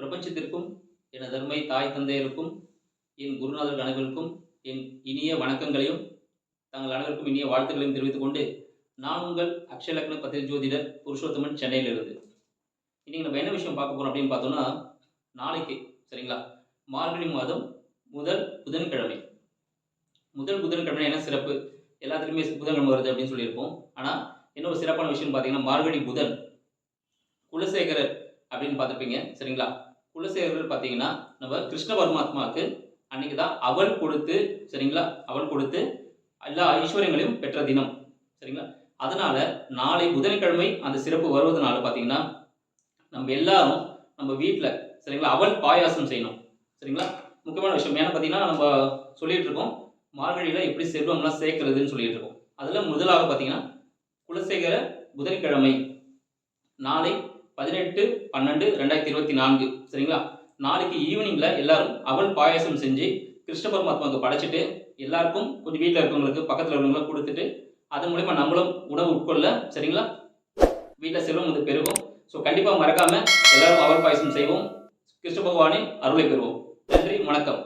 பிரபஞ்சத்திற்கும் எனது தர்மை தாய் தந்தையருக்கும் என் குருநாதர்கள் அனைவருக்கும் என் இனிய வணக்கங்களையும் தங்கள் அனைவருக்கும் இனிய வாழ்த்துக்களையும் தெரிவித்துக் கொண்டு நான் உங்கள் அக்ஷலக்ன பத்திரி ஜோதிடர் புருஷோத்தமன் சென்னையிலிருந்து. இன்னைக்கு நம்ம என்ன விஷயம் பார்க்க போறோம் அப்படின்னு பார்த்தோம்னா நாளைக்கு சரிங்களா? மார்கழி மாதம் முதல் புதன்கிழமை. முதல் புதன்கிழமை என்ன சிறப்பு? எல்லாத்துலேயுமே புதன்கிழமை வருது அப்படின்னு சொல்லியிருப்போம். ஆனால் என்ன ஒரு சிறப்பான விஷயம் பார்த்தீங்கன்னா மார்கழி புதன் குலசேகரர் அப்படின்னு பார்த்துருப்பீங்க சரிங்களா? குலசேகரர் பார்த்தீங்கன்னா நம்ம கிருஷ்ண பரமாத்மாவுக்கு அன்னைக்கு தான் அவள் கொடுத்து சரிங்களா? அவள் கொடுத்து எல்லா ஐஸ்வர்யங்களையும் பெற்ற தினம் சரிங்களா? அதனால நாளை புதன்கிழமை அந்த சிறப்பு வருவதனால பார்த்தீங்கன்னா நம்ம எல்லாரும் நம்ம வீட்டில் சரிங்களா? அவள் பாயாசம் செய்யணும் சரிங்களா? முக்கியமான விஷயம் ஏன்னா பார்த்தீங்கன்னா நம்ம சொல்லிட்டு இருக்கோம் மார்கழியில் எப்படி செல்வம்லாம் சேர்க்கறதுன்னு சொல்லிட்டு இருக்கோம். அதில் முதலாக பார்த்தீங்கன்னா குலசேகர புதன்கிழமை நாளை பதினெட்டு பன்னெண்டு ரெண்டாயிரத்தி இருபத்தி நான்கு. சரிங்களா? நாளைக்கு ஈவினிங்கில் எல்லாரும் அவள் பாயாசம் செஞ்சு கிருஷ்ண பரமாத்மாவுக்கு படைச்சிட்டு எல்லாருக்கும் கொஞ்சம் வீட்டில் இருக்கவங்களுக்கு பக்கத்தில் இருக்கவங்களுக்கு கொடுத்துட்டு அதன் மூலயமா நம்மளும் உணவு உட்கொள்ள சரிங்களா? வீட்டில் செல்வம் வந்து பெருகும். ஸோ கண்டிப்பாக மறக்காமல் எல்லாரும் அவல் பாயாசம் செய்வோம். கிருஷ்ண பகவானின் அருளை பெறுவோம். நன்றி வணக்கம்.